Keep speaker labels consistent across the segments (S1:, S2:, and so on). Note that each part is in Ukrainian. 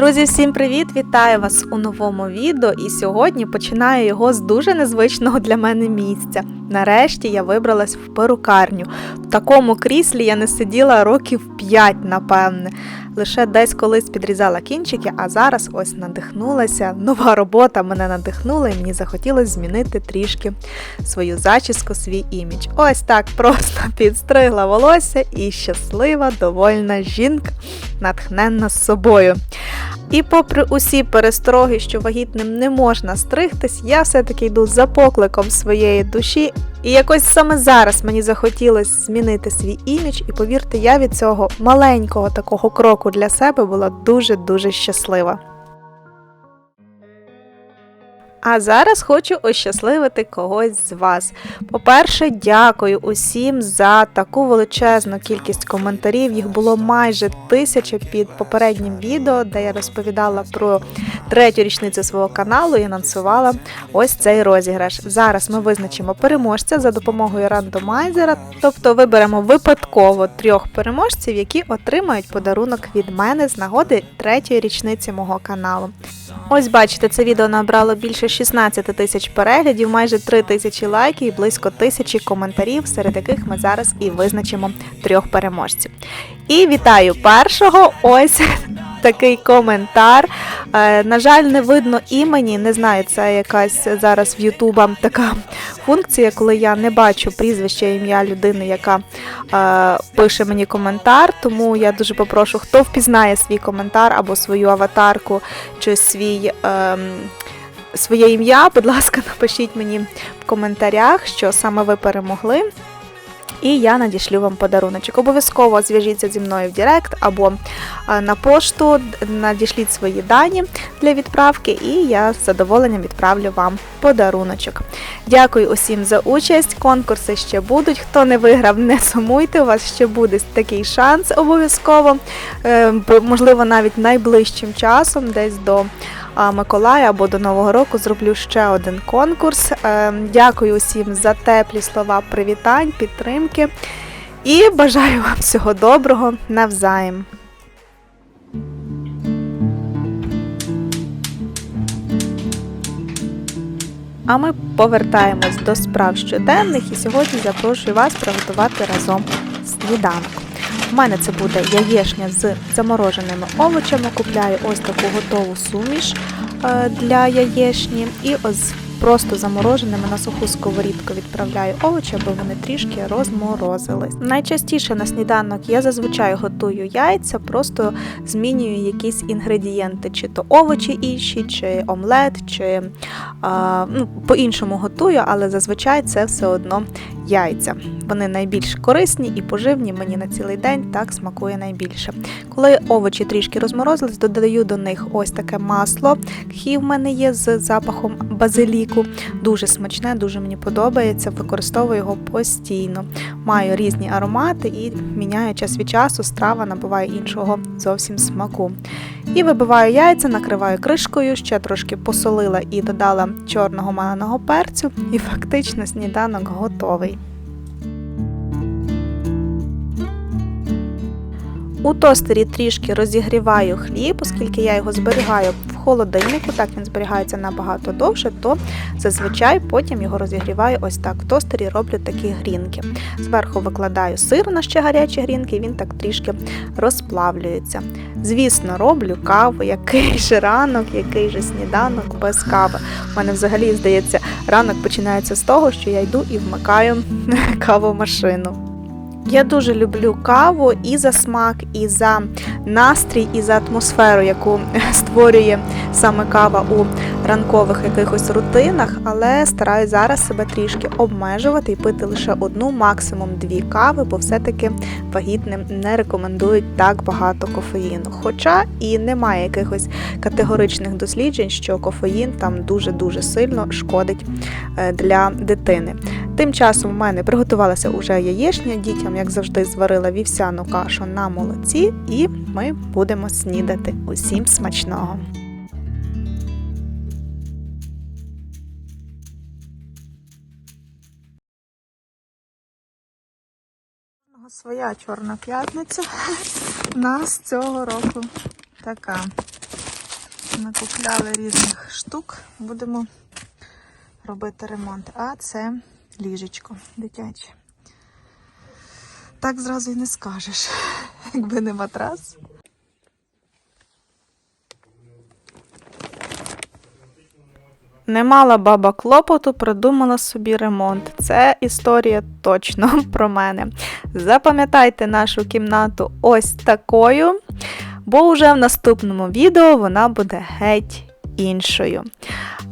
S1: Друзі, всім привіт! Вітаю вас у новому відео. І сьогодні починаю його з дуже незвичного для мене місця. Нарешті я вибралась в перукарню. В такому кріслі я не сиділа років 5, напевне. Лише десь колись підрізала кінчики, а зараз ось надихнулася. Нова робота мене надихнула, і мені захотілося змінити трішки свою зачіску, свій імідж. Ось так просто підстригла волосся і щаслива, довольна жінка, натхненна з собою. І попри усі перестороги, що вагітним не можна стригтись, я все-таки йду за покликом своєї душі. І якось саме зараз мені захотілося змінити свій імідж, і повірте, я від цього маленького такого кроку для себе була дуже-дуже щаслива. А зараз хочу ощасливити когось з вас. По-перше, дякую усім за таку величезну кількість коментарів. Їх було майже тисяча під попереднім відео, де я розповідала про третю річницю свого каналу і анонсувала ось цей розіграш. Зараз ми визначимо переможця за допомогою рандомайзера, тобто виберемо випадково трьох переможців, які отримають подарунок від мене з нагоди третьої річниці мого каналу. Ось бачите, це відео набрало більше 16 тисяч переглядів, майже 3 тисячі лайків і близько тисячі коментарів, серед яких ми зараз і визначимо трьох переможців. І вітаю першого! Ось такий коментар. Е, на жаль, не видно імені, не знаю, це якась зараз в Ютуба така функція, коли я не бачу прізвище ім'я людини, яка е, пише мені коментар. Тому я дуже попрошу, хто впізнає свій коментар або свою аватарку чи свій. Е, Своє ім'я, будь ласка, напишіть мені в коментарях, що саме ви перемогли. І я надішлю вам подаруночок. Обов'язково зв'яжіться зі мною в Директ або е, на пошту, надішліть свої дані для відправки, і я з задоволенням відправлю вам подаруночок. Дякую усім за участь. Конкурси ще будуть. Хто не виграв, не сумуйте. У вас ще буде такий шанс обов'язково. Е, Можливо, навіть найближчим часом, десь до. Миколая або до Нового року зроблю ще один конкурс. Е, дякую усім за теплі слова привітань, підтримки і бажаю вам всього доброго навзаєм. А ми повертаємось до справ щоденних і сьогодні запрошую вас приготувати разом сніданок. У мене це буде яєшня з замороженими овочами. Купляю ось таку готову суміш е, для яєшні. І ось просто замороженими на суху сковорідку відправляю овочі, аби вони трішки розморозились. Найчастіше на сніданок я зазвичай готую яйця, просто змінюю якісь інгредієнти, чи то овочі інші, чи омлет, чи а, ну, по-іншому готую, але зазвичай це все одно яйця. Вони найбільш корисні і поживні мені на цілий день так смакує найбільше. Коли овочі трішки розморозились, додаю до них ось таке масло. Хі в мене є з запахом базиліку. Дуже смачне, дуже мені подобається. Використовую його постійно. Маю різні аромати і міняю час від часу, страва набуває іншого зовсім смаку. І вибиваю яйця, накриваю кришкою, ще трошки посолила і додала чорного маленого перцю, і фактично сніданок готовий. У тостері трішки розігріваю хліб, оскільки я його зберігаю в холодильнику, так він зберігається набагато довше, то зазвичай потім його розігріваю ось так. В тостері роблю такі грінки. Зверху викладаю сир на ще гарячі грінки, він так трішки розплавлюється. Звісно, роблю каву, який же ранок, який же сніданок без кави. У мене взагалі, здається, ранок починається з того, що я йду і вмикаю кавомашину. Я дуже люблю каву і за смак, і за настрій, і за атмосферу, яку створює саме кава у ранкових якихось рутинах, але стараюсь зараз себе трішки обмежувати і пити лише одну, максимум дві кави, бо все-таки вагітним не рекомендують так багато кофеїну. Хоча і немає якихось категоричних досліджень, що кофеїн там дуже-дуже сильно шкодить е, для дитини. Тим часом в мене приготувалася уже яєчня, дітям, як завжди, зварила вівсяну кашу на молоці, і ми будемо снідати. Усім смачного! Своя чорна п'ятниця у нас цього року така. Накупляли різних штук. Будемо робити ремонт. А це ліжечко дитяче. Так зразу і не скажеш, якби не матрас. Не мала баба клопоту, придумала собі ремонт. Це історія точно про мене. Запам'ятайте нашу кімнату ось такою, бо вже в наступному відео вона буде геть іншою.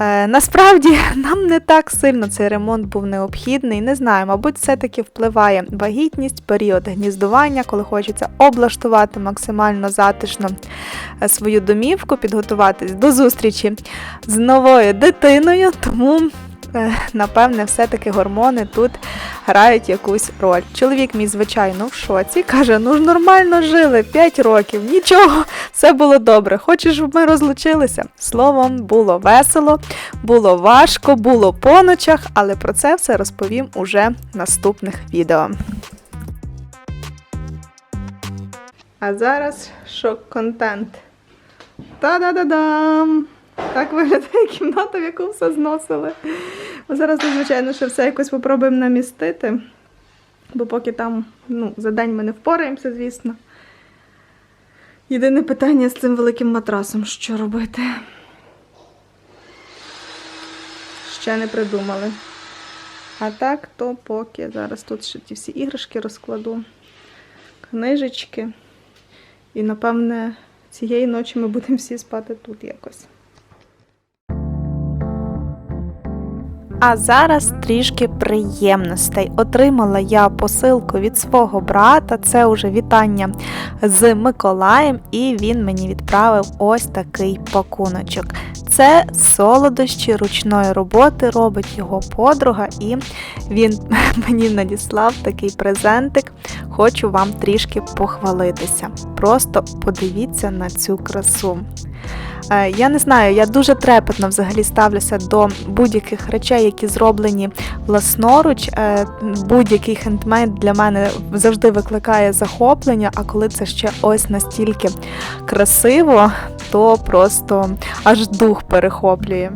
S1: Е, насправді нам не так сильно цей ремонт був необхідний. Не знаю, мабуть, все-таки впливає вагітність, період гніздування, коли хочеться облаштувати максимально затишно е, свою домівку, підготуватись до зустрічі з новою дитиною. Тому, напевне, все-таки гормони тут грають якусь роль. Чоловік мій, звичайно, в шоці, каже: ну ж нормально жили 5 років, нічого, все було добре. Хочеш, щоб ми розлучилися? Словом, було весело, було важко, було по ночах, але про це все розповім уже в наступних відео. А зараз шок-контент. Та-да-да-дам! Так виглядає кімната, в яку все зносили. Зараз, ну, звичайно, що все якось попробуємо намістити, бо поки там ну, за день ми не впораємося, звісно. Єдине питання з цим великим матрасом, що робити. Ще не придумали. А так, то поки зараз тут ще ті всі іграшки розкладу, книжечки. І, напевне, цієї ночі ми будемо всі спати тут якось. А зараз трішки приємностей. Отримала я посилку від свого брата. Це уже вітання з Миколаєм, і він мені відправив ось такий пакуночок. Це солодощі ручної роботи, робить його подруга, і він мені надіслав такий презентик. Хочу вам трішки похвалитися. Просто подивіться на цю красу. Е, Я не знаю, я дуже трепетно взагалі ставлюся до будь-яких речей, які зроблені власноруч. Е, Будь-який хендмейд для мене завжди викликає захоплення, а коли це ще ось настільки красиво, то просто аж дух перехоплює.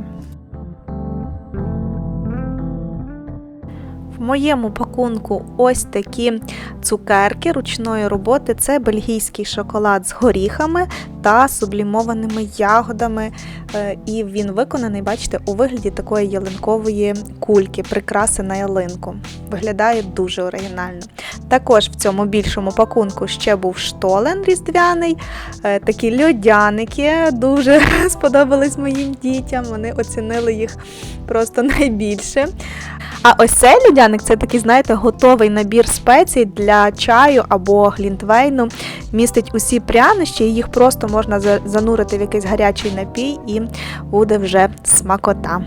S1: Моєму пакунку ось такі цукерки ручної роботи. Це бельгійський шоколад з горіхами та сублімованими ягодами. Е, І він виконаний, бачите, у вигляді такої ялинкової кульки, прикраси на ялинку. Виглядає дуже оригінально. Також в цьому більшому пакунку ще був штолен різдвяний, е, такі льодяники дуже сподобались моїм дітям. Вони оцінили їх просто найбільше. А ось цей людяник це такий, знаєте, готовий набір спецій для чаю або глінтвейну. Містить усі прянощі, і їх просто можна за- занурити в якийсь гарячий напій і буде вже смакота.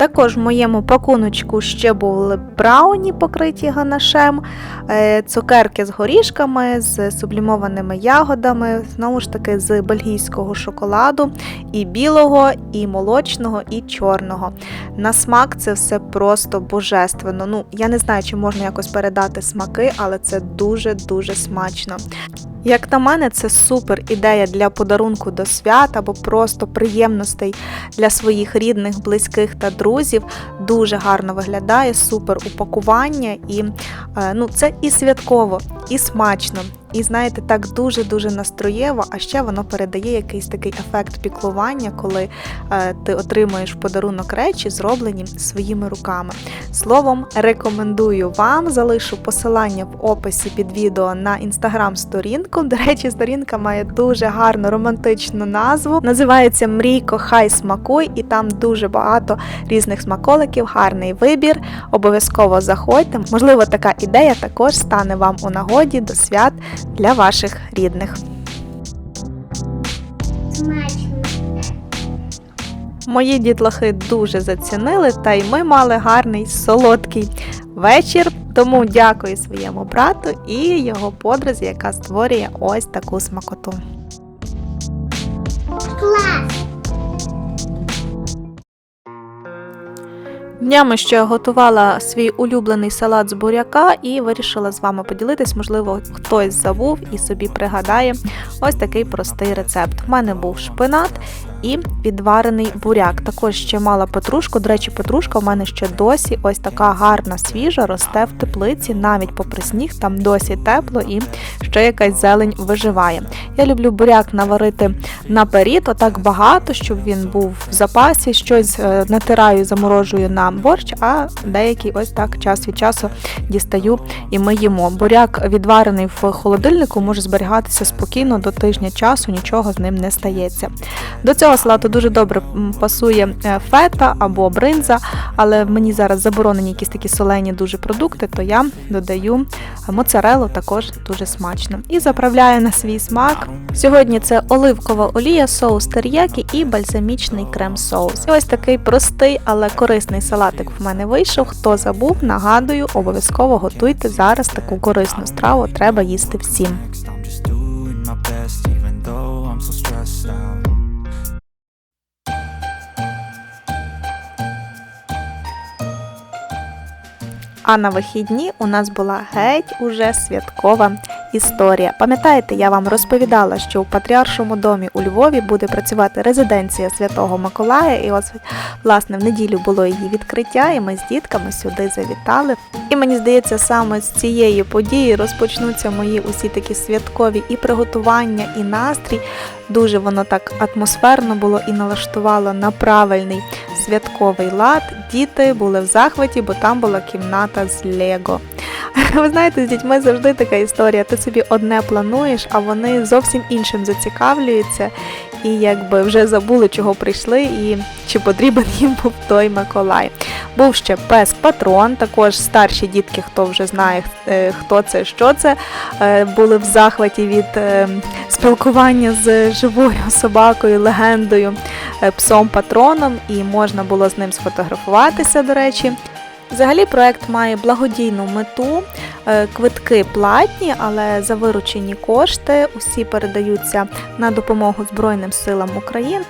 S1: Також в моєму пакуночку ще були брауні, покриті ганашем, е, цукерки з горішками, з сублімованими ягодами, знову ж таки з бельгійського шоколаду, і білого, і молочного, і чорного. На смак це все просто божественно. Ну, я не знаю, чи можна якось передати смаки, але це дуже-дуже смачно. Як на мене, це супер ідея для подарунку до свят або просто приємностей для своїх рідних, близьких та друзів. Дуже гарно виглядає, супер упакування, і е, ну, це і святково, і смачно. І знаєте, так дуже-дуже настроєво, а ще воно передає якийсь такий ефект піклування, коли е, ти отримуєш в подарунок речі, зроблені своїми руками. Словом, рекомендую вам, залишу посилання в описі під відео на інстаграм-сторінку. До речі, сторінка має дуже гарну романтичну назву. Називається Мрійко Хай смакуй, і там дуже багато різних смаколиків, гарний вибір. Обов'язково заходьте. Можливо, така ідея також стане вам у нагоді до свят для ваших рідних. Мої дітлахи дуже зацінили, та й ми мали гарний солодкий вечір. Тому дякую своєму брату і його подрузі, яка створює ось таку смакоту. Днями ще готувала свій улюблений салат з буряка і вирішила з вами поділитись. Можливо, хтось забув і собі пригадає ось такий простий рецепт. У мене був шпинат і відварений буряк. Також ще мала петрушку. До речі, петрушка в мене ще досі ось така гарна, свіжа, росте в теплиці, навіть попри сніг, там досі тепло і ще якась зелень виживає. Я люблю буряк наварити наперед, отак багато, щоб він був в запасі. Щось е, натираю, заморожую на борщ, а деякий ось так час від часу дістаю і ми їмо. Буряк відварений в холодильнику може зберігатися спокійно до тижня часу, нічого з ним не стається. До цього салату дуже добре пасує е, фета або бринза, але мені зараз заборонені якісь такі солені дуже продукти, то я додаю моцарелу, також дуже смачно. І заправляю на свій смак. Сьогодні це оливкова олія, соус тер'які і бальзамічний крем-соус. І ось такий простий, але корисний салатик в мене вийшов. Хто забув, нагадую, обов'язково готуйте зараз таку корисну страву, треба їсти всім. А на вихідні у нас була геть уже святкова історія. Пам'ятаєте, я вам розповідала, що у Патріаршому домі у Львові буде працювати резиденція Святого Миколая. І ось власне в неділю було її відкриття, і ми з дітками сюди завітали. І мені здається, саме з цієї події розпочнуться мої усі такі святкові і приготування, і настрій. Дуже воно так атмосферно було і налаштувало на правильний святковий лад. Діти були в захваті, бо там була кімната з Лего. Ви знаєте, з дітьми завжди така історія. Ти собі одне плануєш, а вони зовсім іншим зацікавлюються і якби вже забули, чого прийшли, і чи потрібен їм був той Миколай. Був ще пес патрон, також старші дітки, хто вже знає, е, хто це, що це, е, були в захваті від е, спілкування з живою собакою, легендою, е, псом патроном, і можна було з ним сфотографуватися, до речі. Взагалі проект має благодійну мету. Е, Квитки платні, але за виручені кошти усі передаються на допомогу Збройним силам України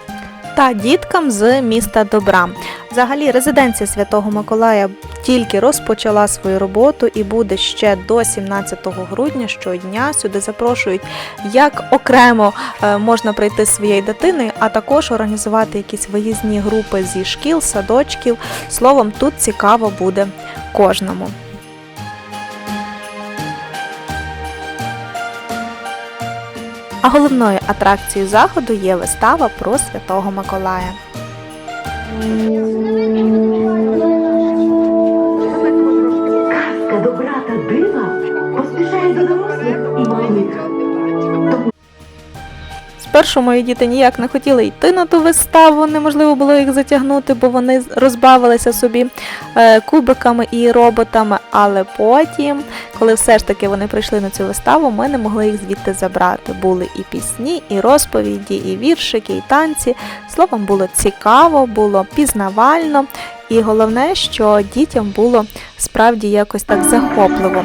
S1: та діткам з міста Добра. Взагалі, резиденція Святого Миколая тільки розпочала свою роботу і буде ще до 17 грудня щодня. Сюди запрошують як окремо е, можна прийти з своєю дитиною, а також організувати якісь виїзні групи зі шкіл, садочків. Словом, тут цікаво буде кожному. А головною атракцією заходу є вистава про Святого Миколая. Спершу мої діти ніяк не хотіли йти на ту виставу, неможливо було їх затягнути, бо вони розбавилися собі е, кубиками і роботами. Але потім, коли все ж таки вони прийшли на цю виставу, ми не могли їх звідти забрати. Були і пісні, і розповіді, і віршики, і танці. Словом, було цікаво, було пізнавально. І головне, що дітям було справді якось так захопливо.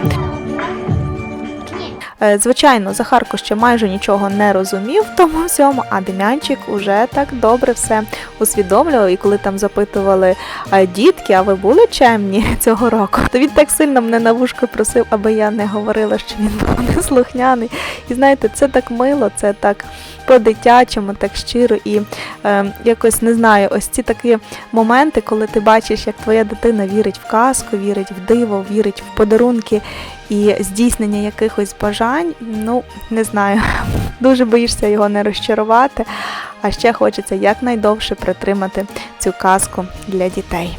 S1: Е, Звичайно, Захарко ще майже нічого не розумів в тому всьому, а Дем'янчик уже так добре все усвідомлював. І коли там запитували дітки, а ви були чемні цього року, то він так сильно мене на вушко просив, аби я не говорила, що він був неслухняний. І знаєте, це так мило, це так по-дитячому, так щиро і е, якось не знаю, ось ці такі моменти, коли ти бачиш, як твоя дитина вірить в казку, вірить в диво, вірить в подарунки і здійснення якихось бажань, ну не знаю, дуже боїшся його не розчарувати, а ще хочеться якнайдовше притримати цю казку для дітей.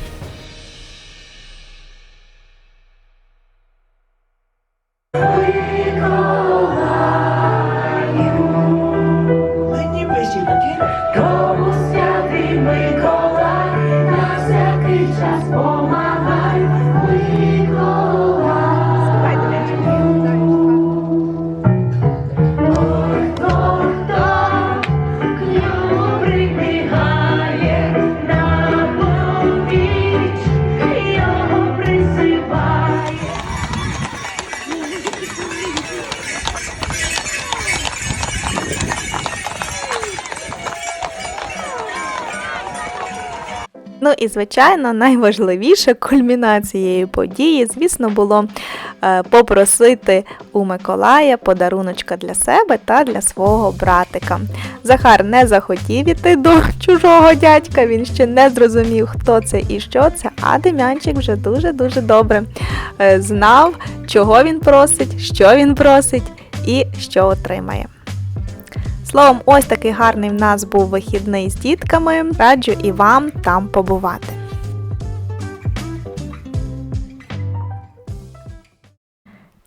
S1: Ну і звичайно, найважливіше кульмінацією події, звісно, було е, попросити у Миколая подаруночка для себе та для свого братика. Захар не захотів іти до чужого дядька, він ще не зрозумів, хто це і що це, а Дем'янчик вже дуже-дуже добре е, знав, чого він просить, що він просить і що отримає. Словом, ось такий гарний в нас був вихідний з дітками. Раджу і вам там побувати.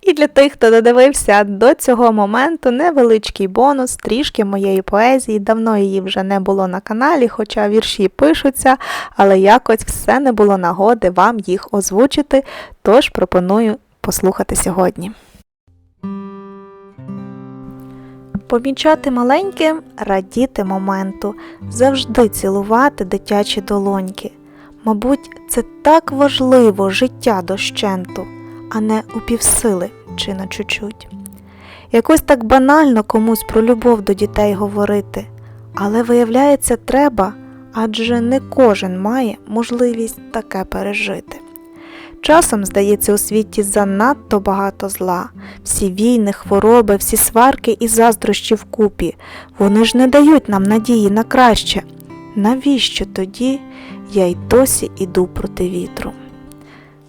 S1: І для тих, хто додивився до цього моменту, невеличкий бонус, трішки моєї поезії. Давно її вже не було на каналі, хоча вірші пишуться, але якось все не було нагоди вам їх озвучити. Тож пропоную послухати сьогодні. Помічати маленьке, радіти моменту, завжди цілувати дитячі долоньки. Мабуть, це так важливо життя дощенту, а не у півсили чи на чуть-чуть. Якось так банально комусь про любов до дітей говорити, але виявляється, треба, адже не кожен має можливість таке пережити. Часом, здається, у світі занадто багато зла, всі війни, хвороби, всі сварки і заздрощі вкупі. Вони ж не дають нам надії на краще. Навіщо тоді я й досі іду проти вітру?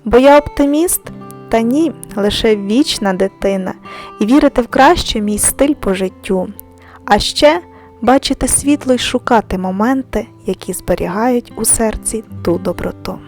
S1: Бо я оптиміст? Та ні, лише вічна дитина, і вірити в краще мій стиль по життю. А ще бачити світло й шукати моменти, які зберігають у серці ту доброту.